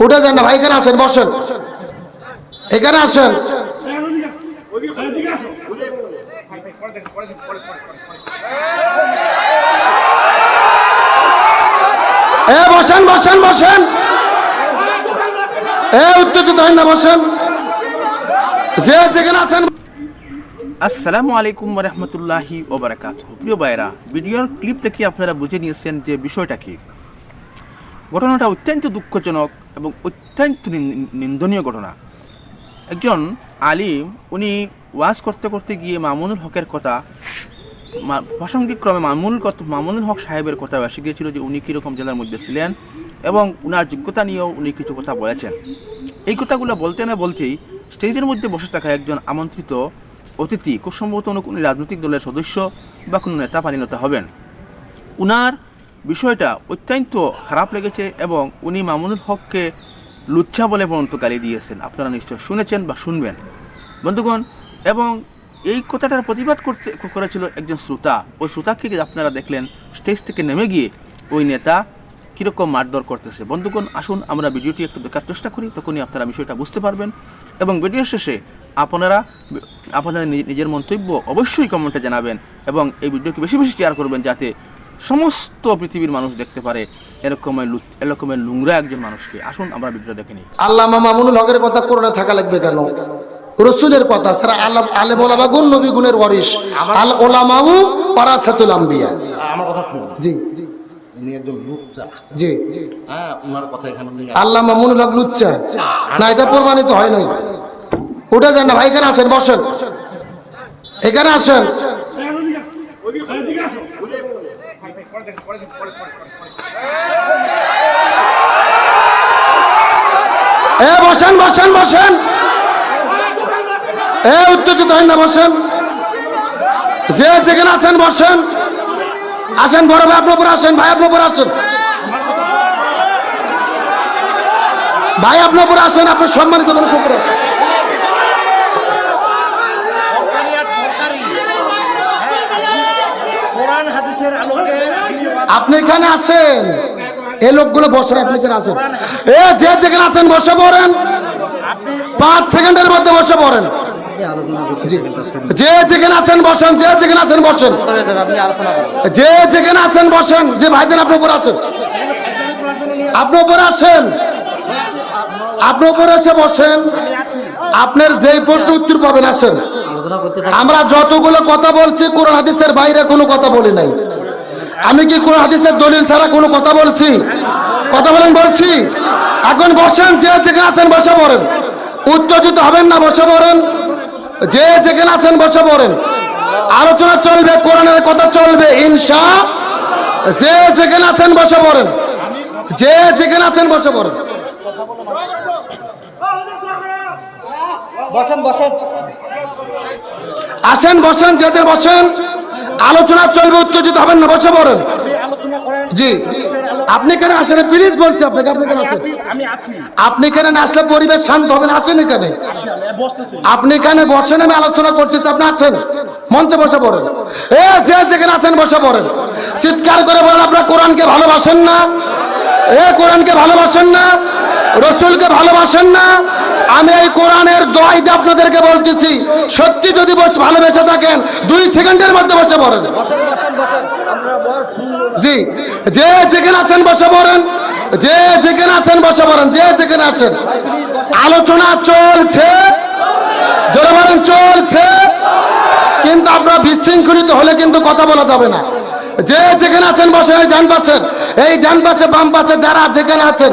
উঠে যান না, ভাই, এখানে আসেন, বসেন। এখানে আসেন। এ, বসেন বসেন বসেন। এ, উত্তেজিত হন না, বসেন। যে যেখানে আছেন আসসালামু আলাইকুম রহমতুল্লাহি ওবরাকাত প্রিয় ভাইরা ভিডিওর ক্লিপ থেকে আপনারা বুঝে নিয়েছেন যে বিষয়টা কি। ঘটনাটা অত্যন্ত দুঃখজনক এবং অত্যন্ত নিন- নিন্দনীয় ঘটনা। একজন আলিম, উনি ওয়াজ করতে করতে গিয়ে মামুনুল হকের কথা, মা- প্রাসঙ্গিক ক্রমে মামুনুল কত, মামুনুল হক সাহেবের কথা এসে গিয়েছিল যে উনি কীরকম জেলার মধ্যে ছিলেন এবং উনার যোগ্যতা নিয়েও উনি কিছু কথা বলেছেন। এই কথাগুলো বলতে না বলতেই স্টেজের মধ্যে বসে থাকা একজন আমন্ত্রিত অতিথি খুব সম্ভবত কোনো রাজনৈতিক দলের সদস্য বা কোনো নেতা পরিণত হবেন। উনার বিষয়টা অত্যন্ত খারাপ লেগেছে এবং উনি মামুনুল হককে লুচ্ছা বলে পর্যন্ত গালি দিয়েছেন। আপনারা নিশ্চয় শুনেছেন বা শুনবেন। বন্ধুগণ, এবং এই কথাটার প্রতিবাদ করতে করেছিল একজন শ্রোতা। ওই শ্রোতাকে আপনারা দেখলেন, স্টেজ থেকে নেমে গিয়ে ওই নেতা কীরকম মারধর করতেছে। বন্ধুগণ, আসুন আমরা ভিডিওটি একটু দেখার চেষ্টা করি, তখনই আপনারা বিষয়টা বুঝতে পারবেন। এবং ভিডিও শেষে আপনারা আপনারা নি- নিজের মন্তব্য অবশ্যই কমেন্টে জানাবেন এবং এই ভিডিওকে বেশি বেশি শেয়ার করবেন যাতে সমস্ত পৃথিবীর মানুষ দেখতে পারে এরকমের এরকমের নোংরা একজন মানুষকে। আসুন আমরা ভিডিওটা দেখে নিই। আল্লাহ মামুনুল হকের কথা করোনা থাকা লাগবে কেন? রসুলের কথা স্যার আল্লাহ আলে ওলামা গুণ নবী গুণের ওয়ারিস আল ওলামাউ পারাসাতুল আম্বিয়া। আমার কথা শুনুন। জি। উনি একজন লুচ্চা। জি। হ্যাঁ ওনার কথা এখানে আল্লাহ মামুনুল হক লুচ্চা। না এটা প্রমাণিত হয় নাই। উঠে যান না, ভাই, এখানে আসেন, বসেন। এখানে আসেন। এ, বসেন বসেন বসেন। এ, উত্তেজিত হন না, বসেন। যে যেখানে আছেন, বসেন। আসেন, বড় ভাই, আপনার আসেন, ভাই, আপনার উপর আসেন। ভাই, আপনার উপর আসেন, আপনার সম্মানিত মানুষ উপর আসেন কোরআন হাদিসের আলোকে আপনি এখানে আসেন এই লোকগুলো বসেন, আপনি আসেন এ, যে যেখানে আছেন, বসে পড়েন। পাঁচ সেকেন্ডের মধ্যে বসে পড়েন। যে যেখানে আছেন, বসেন, যে যেখানে আছেন, বসেন। যে যেখানে আছেন, বসেন। যে ভাইজান আপনি উপর আসেন। আপনি উপরে আসেন। আপনি উপরে এসে বসেন। আপনার যেই প্রশ্ন উত্তর পাবেন, আসেন। আমরা যতগুলো কথা বলছি, কোরআন, হাদিসের বাইরে কোনো কথা বলি নাই। আমি কি কোরআন হাদিসের দলিল ছাড়া কোনো কথা বলছি? কথা বলেন বলছি। এখন বসেন, যে যেখানে আছেন বসে পড়েন। উত্তেজিত হবেন না, বসে পড়েন। যে যেখানে আছেন বসে পড়েন। আলোচনা চলবে, কোরআনের কথা চলবে, ইনশা যে যেখানে আছেন বসে পড়েন। যে যেখানে আছেন বসে পড়েন। বসেন বসেন। আসেন, বসেন যে বসেন। আলোচনা চলবে উত্তেজিত হবেন না বসে পড়েন। জি। আপনি কেন আসেন? প্লিজ বলছি আপনাকে আপনি কেন আসেন? আপনি কেন আসলে পরিবেশ শান্ত হবে না আসেন এখানে। আছি আপনি এখানে বসেন আমি আলোচনা করতেছি আপনি আসেন। মঞ্চে বসে পড়েন। এ যে যেখানে আছেন বসে পড়েন। চিৎকার করে বলেন আপনারা কোরআনকে ভালোবাসেন না? এ কোরআনকে ভালোবাসেন না? রসুলকে ভালোবাসেন না? আমি এই কোরআনের দোয়াইতে আপনাদেরকে বলতেছি সত্যি যদি বস- ভালোবেসে থাকেন দুই সেকেন্ডের মধ্যে বসে পড়েন জি যে যেখানে আছেন বসে পড়েন যে যেখানে আছেন বসে পড়েন যে যেখানে আছেন। আলোচনা চলছে জোরে বলেন চলছে। কিন্তু আপনারা বিশৃঙ্খলিত হলে কিন্তু কথা বলা যাবে না। যে যেখানে আছেন বসেন এই ডান পাশের এই ডান পাশে বাম পাশে যারা যেখানে আছেন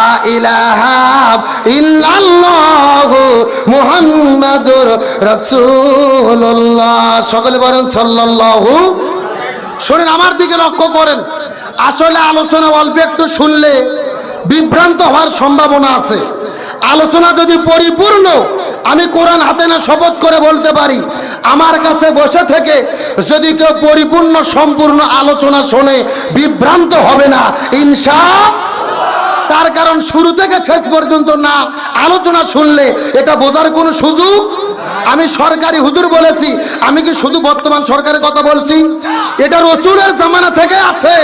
সকলে বলেন সাল্লাল্লাহু। শুনেন, আমার দিকে লক্ষ্য করেন। আসলে আলোচনা অল্প একটু শুনলে বিভ্রান্ত হওয়ার সম্ভাবনা আছে। আলোচনা যদি পরিপূর্ণ, আমি কোরআন হাতে না শপথ করে বলতে পারি। আমার কাছে বসে থেকে যদি কেউ পরিপূর্ণ, সম্পূর্ণ আলোচনা শোনে বিভ্রান্ত হবে না, ইনশা তার কারণ শুরু থেকে শেষ পর্যন্ত না। আলোচনা শুনলে এটা বোঝার কোনো সুযোগ? আমি সরকারি হুজুর বলেছি, আমি কি শুধু বর্তমান সরকারের কথা বলছি? এটা রসুলের জামানা থেকে আছে।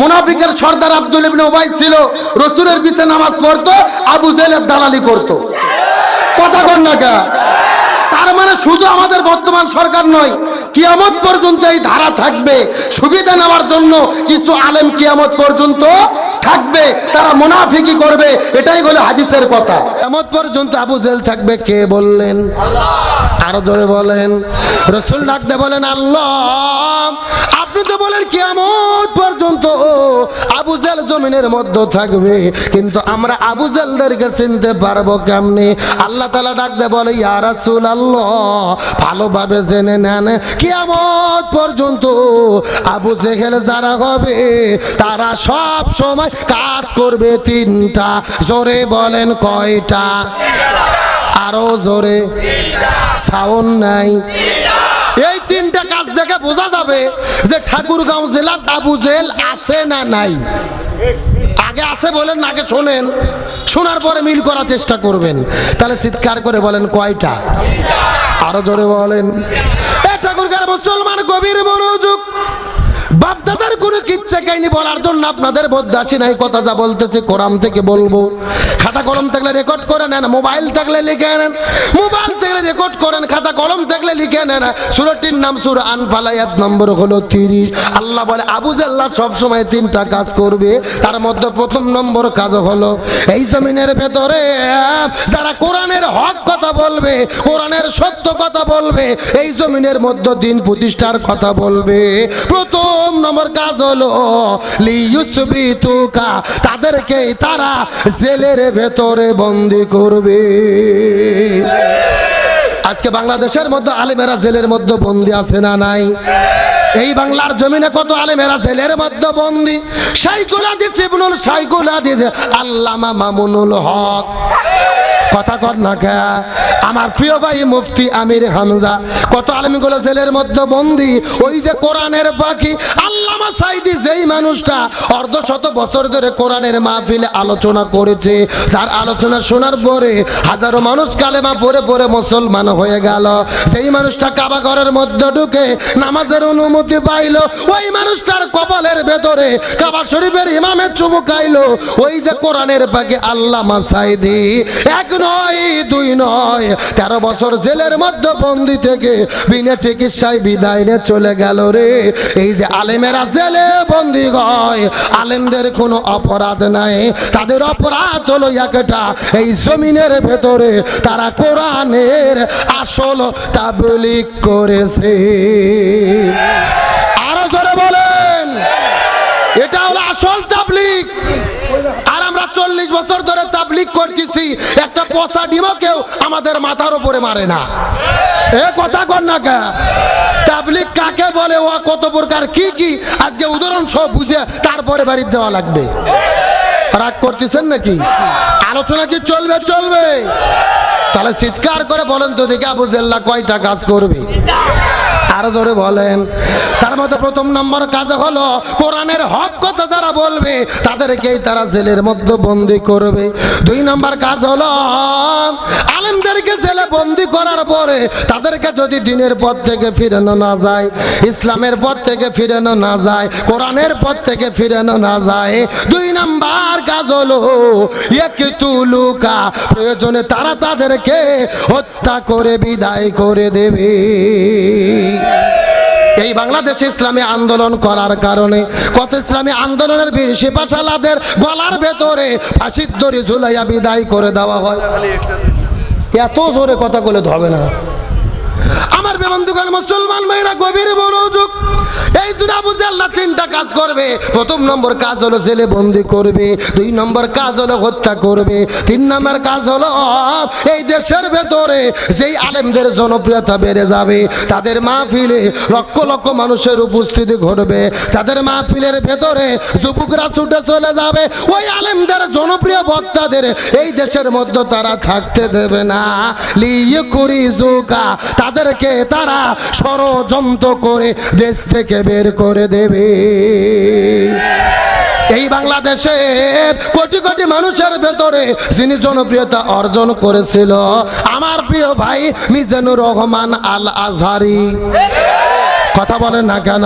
মোনাফিকের সর্দার আব্দুল ইবনে ওবাই ছিল, রসুলের পিছে নামাজ পড়তো, আবু জেলের দালালি করতো। কথা কন না? তার মানে শুধু আমাদের বর্তমান সরকার নয়, কিয়ামত পর্যন্ত এই ধারা থাকবে। সুবিধা নেওয়ার জন্য কিছু আলেম কিয়ামত পর্যন্ত থাকবে, তারা মুনাফিকি করবে, এটাই হলো হাদিসের কথা। কিয়ামত পর্যন্ত আবু জেল থাকবে, কে বললেন? আরও জোরে বলেন। রসুল ডাকতে বলেন, আল্লাহ, আপনি তো বলেন কিয়ামত পর্যন্ত আবু জেল জমিনের মধ্যে থাকবে, কিন্তু আমরা আবু চিনতে পারব কেমনি? আল্লাহ তালা ডাকতে বলে, ইয়া রাসূল আল্লাহ ভালোভাবে জেনে নেন, কিয়ামত পর্যন্ত আবু জেহেল যারা হবে, তারা সব সময় কাজ করবে তিনটা। জোরে বলেন, কয়টা? আরও জোরে। সাউন্ড নাই। এই তিনটা কাজ দেখে বোঝা যাবে যে ঠাকুরগাঁও জেলার আবু জেল আছে না নাই। আগে আছে বলেন, আগে শোনেন। শোনার পরে মিল করার চেষ্টা করবেন। তাহলে চিৎকার করে বলেন, কয়টা? আরও জোরে বলেন। এ ঠাকুরগাঁর মুসলমান গভীর মনোযোগ। বাপদাদার কোনো কাহিনী বলার জন্য আপনাদের মধ্যে আসি নাই, কথা যা বলতেছে কোরআন থেকে বলব। খাতা কলম থাকলে রেকর্ড করে নেন মোবাইল থাকলে লিখে নেন মোবাইল থাকলে রেকর্ড করেন, খাতা কলম থাকলে লিখে নেন। সুরটির নাম সুর আনফালায়াত নম্বর হলো তিরিশ। আল্লাহ বলে, আবু জাল্লাহ সব সময় তিনটা কাজ করবে, তার মধ্যে প্রথম নম্বর কাজ হলো, এই জমিনের ভেতরে যারা কোরআনের হক কথা বলবে, কোরআনের সত্য কথা বলবে, এই জমিনের মধ্যে দিন প্রতিষ্ঠার কথা বলবে। প্রথম নম্বর কাজ হলো লিউসবিতুকা, তাদেরকে তারা জেলের ভেতরে বন্দি করবে। আজকে বাংলাদেশের মধ্যে আলেমেরা জেলের মধ্যে বন্দি আছে না নাই? এই বাংলার জমিনে কত আলেমেরা জেলের মধ্যে বন্দি? সাইকুল হাদিস, ইবনুল সাইকুল হাদিস, আল্লামা মামুনুল হক। কথা কর না কে? আমার প্রিয় ভাই মুফতি আমির হামজা, কত আলমগুলো জেলের মধ্যে বন্দি, ওই যে কোরআনের পাখি, আল্লামা সাইদি যেই মানুষটা অর্ধ শত বছর ধরে কোরআনের মাহফিলে আলোচনা করেছে। যার আলোচনা শোনার পরে হাজারো মানুষ কালেমা পড়ে পড়ে মুসলমান হয়ে গেল। সেই মানুষটা কাবা ঘরের মধ্যে ঢুকে নামাজের অনুমতি পাইলো। ওই মানুষটার কপালের ভেতরে কাবা শরীফের ইমামের চুমুকাইলো ওই যে কোরআনের পাখি আল্লামা সাইদি, এক নয়, দুই নয়, তেরো বছর জেলের মধ্যে বন্দি থেকে বিনা চিকিৎসায় বিদায় নিয়ে চলে গেল রে। এই যে আলেমেরা জেলে বন্দি হয়, আলেমদের কোনো অপরাধ নাই। তাদের অপরাধ হলো একটা, এই জমিনের ভেতরে তারা কোরআনের আসল তাবলিক করেছে। আরও জোরে বলেন, এটা হলো আসল তাবলিক চল্লিশ বছর ধরে তাবলিক করতেছি, একটা পচা ডিমও কেউ আমাদের মাথার উপরে মারে না। এ কথা কর না কে? তাবলিক কাকে বলে? ও কত প্রকার কি কি? আজকে উদাহরণ সব বুঝে তারপরে বাড়ির যাওয়া লাগবে। রাগ করতেছেন নাকি? আলোচনা কি চলবে? চলবে। তাহলে চিৎকার করে বলেন তো দেখে আবু জেল্লা কয়টা কাজ করবে? আরও জোরে বলেন। তার মধ্যে প্রথম নম্বর কাজ হলো, কোরআনের হক কথা যারা বলবে, তাদেরকেই তারা জেলের মধ্যে বন্দি করবে। দুই নম্বর কাজ হলো আলেমদেরকে জেলে বন্দি করার পরে তাদেরকে যদি দিনের পথ থেকে ফিরানো না যায়, ইসলামের পথ থেকে ফিরানো না যায়, কোরআনের পথ থেকে ফিরানো না যায়, দুই নাম্বার কাজ হলো একটুলুকা প্রয়োজনে তারা তাদেরকে হত্যা করে, বিদায় করে দেবে। এই বাংলাদেশে ইসলামী আন্দোলন করার কারণে কত ইসলামী আন্দোলনের বীর সিপাশালাদের গলার ভেতরে ফাঁসির দড়ি ঝুলাইয়া বিদায় করে দেওয়া হয়। এত জোরে কথা বলে হবে না। করবে বন্ধুগণ, মুসলমান মেয়েরা গভীর মনোযোগ। এই জন্য আবু জাল্লা তিনটা কাজ করবে। প্রথম নম্বর কাজ হলো জেলে বন্দি করবে, দুই নম্বর কাজ হলো হত্যা করবে, তিন নম্বর কাজ হলো এই দেশের ভেতরে যেই আলেমদের জনপ্রিয়তা বেড়ে যাবে, যাদের মাহফিলে লক্ষ লক্ষ মানুষের উপস্থিতি ঘটবে, যাদের মাহফিলের ভেতরে যুবকরা ছুটে চলে যাবে, ওই আলেমদের জনপ্রিয় বক্তাদের এই দেশের মধ্যে তারা থাকতে দেবে না। লিয়ে করি জোকা তাদেরকে তারা ষড়যন্ত্র করে দেশ থেকে বের করে দেবে। এই বাংলাদেশে কোটি কোটি মানুষের ভেতরে যিনি জনপ্রিয়তা অর্জন করেছিল, আমার প্রিয় ভাই মিজানুর রহমান আল আজহারি কথা বলেন না কেন?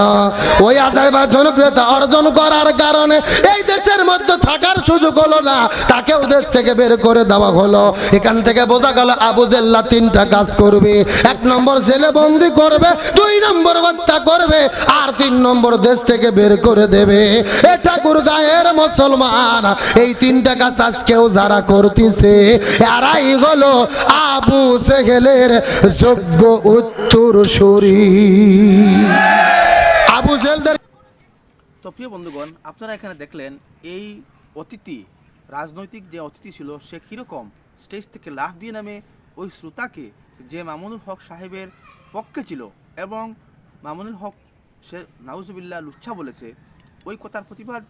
ওই আজাই বা জনপ্রিয়তা অর্জন করার কারণে এই দেশের মধ্যে থাকার সুযোগ হলো না। তাকেও দেশ থেকে বের করে দেওয়া হলো। এখান থেকে বোঝা গেল আবু জেল্লা তিনটা কাজ করবে। এক নম্বর জেলে বন্দি করবে, দুই নম্বর হত্যা করবে, আর তিন নম্বর দেশ থেকে বের করে দেবে। এ ঠাকুর গায়ের মুসলমান, এই তিনটা কাজ আজকেও যারা করতেছে, এরাই হলো আবু সেহেলের যোগ্য উত্তর আবু জেলদের তো প্রিয় বন্ধুগণ, আপনারা এখানে দেখলেন এই অতিথি, রাজনৈতিক যে অতিথি ছিল, সে কীরকম স্টেজ থেকে লাফ দিয়ে নামে ওই শ্রোতাকে যে মামুনুল হক সাহেবের পক্ষে ছিল এবং মামুনুল হক সে নাউজুবিল্লাহ লুচ্ছা বলেছে, ওই কথার প্রতিবাদ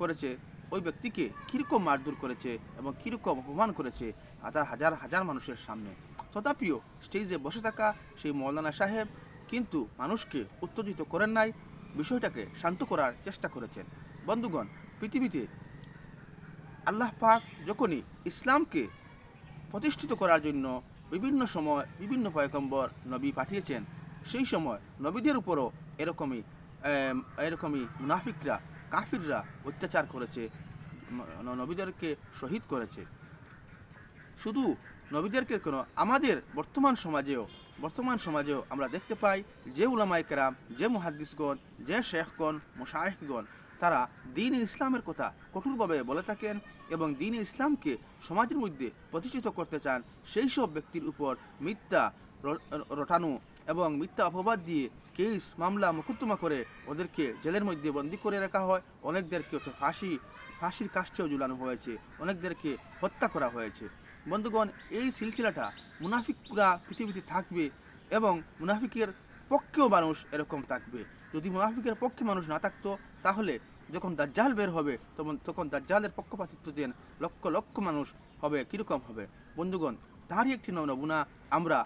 করেছে, ওই ব্যক্তিকে কীরকম মারধর করেছে এবং কীরকম অপমান করেছে হাজার হাজার হাজার মানুষের সামনে। তথাপিও স্টেজে বসে থাকা সেই মৌলানা সাহেব কিন্তু মানুষকে উত্তেজিত করেন নাই, বিষয়টাকে শান্ত করার চেষ্টা করেছেন। বন্ধুগণ, পৃথিবীতে আল্লাহ পাক যখনই ইসলামকে প্রতিষ্ঠিত করার জন্য বিভিন্ন সময় বিভিন্ন পয়গম্বর, নবী পাঠিয়েছেন, সেই সময় নবীদের উপরও এরকমই এরকমই মুনাফিকরা, কাফিররা অত্যাচার করেছে নবীদেরকে শহীদ করেছে। শুধু নবীদেরকে কেন, আমাদের বর্তমান সমাজেও বর্তমান সমাজেও আমরা দেখতে পাই যে উলামাই কেরাম, যে মুহাদ্দিসগণ, যে শেখগণ মোশাহেকগণ তারা দিন ইসলামের কথা কঠোরভাবে বলে থাকেন এবং দিন ইসলামকে সমাজের মধ্যে প্রতিষ্ঠিত করতে চান, সেই সব ব্যক্তির উপর মিথ্যা রটানো এবং মিথ্যা অপবাদ দিয়ে কেস, মামলা, মোকদ্দমা করে ওদেরকে জেলের মধ্যে বন্দি করে রাখা হয়। অনেকদেরকে ফাঁসি, ফাঁসির কাষ্ঠেও ঝুলানো হয়েছে। অনেকদেরকে হত্যা করা হয়েছে। বন্ধুগণ, এই সিলসিলাটা মুনাফিকরা পৃথিবীতে থাকবে এবং মুনাফিকের পক্ষেও মানুষ এরকম থাকবে। যদি মুনাফিকের পক্ষে মানুষ না থাকতো, তাহলে যখন দাজ্জাল বের হবে, তখন তখন দাজ্জালের পক্ষপাতিত্ব দেন লক্ষ লক্ষ মানুষ হবে, কীরকম হবে? বন্ধুগণ, তারই একটি নমুনা আমরা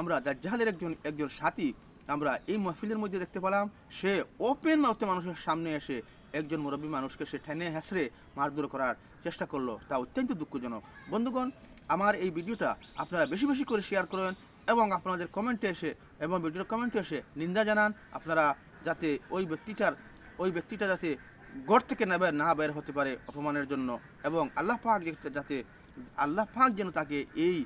আমরা দাজ্জালের একজন একজন সাথী আমরা এই মহফিলের মধ্যে দেখতে পেলাম। সে ওপেন মাউথে মানুষের সামনে এসে একজন মুরব্বী মানুষকে সে ঠেনে হেসড়ে মারধর করার চেষ্টা করল। তা অত্যন্ত দুঃখজনক। বন্ধুগণ, আমার এই ভিডিওটা আপনারা বেশি বেশি করে শেয়ার করেন এবং আপনাদের কমেন্টে এসে এবং ভিডিওর কমেন্টে এসে নিন্দা জানান। আপনারা যাতে ওই ব্যক্তিটার, ওই ব্যক্তিটা যাতে গড় থেকে না বের না বের হতে পারে অপমানের জন্য। এবং আল্লাহ পাক যাতে, আল্লাহ পাক যেন তাকে এই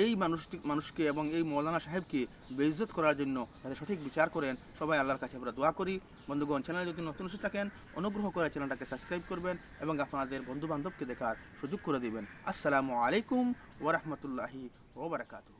এই মানুষটি মানুষকে এবং এই মৌলানা সাহেবকে বেইজত করার জন্য যাতে সঠিক বিচার করেন, সবাই আল্লাহর কাছে আমরা দোয়া করি। বন্ধুগণ চ্যানেলে যদি নতুন এসে থাকেন, অনুগ্রহ করে চ্যানেলটাকে সাবস্ক্রাইব করবেন এবং আপনাদের বন্ধুবান্ধবকে দেখার সুযোগ করে দেবেন। আসসালামু আলাইকুম ওরহমতুল্লাহি ওবরাকাতুহু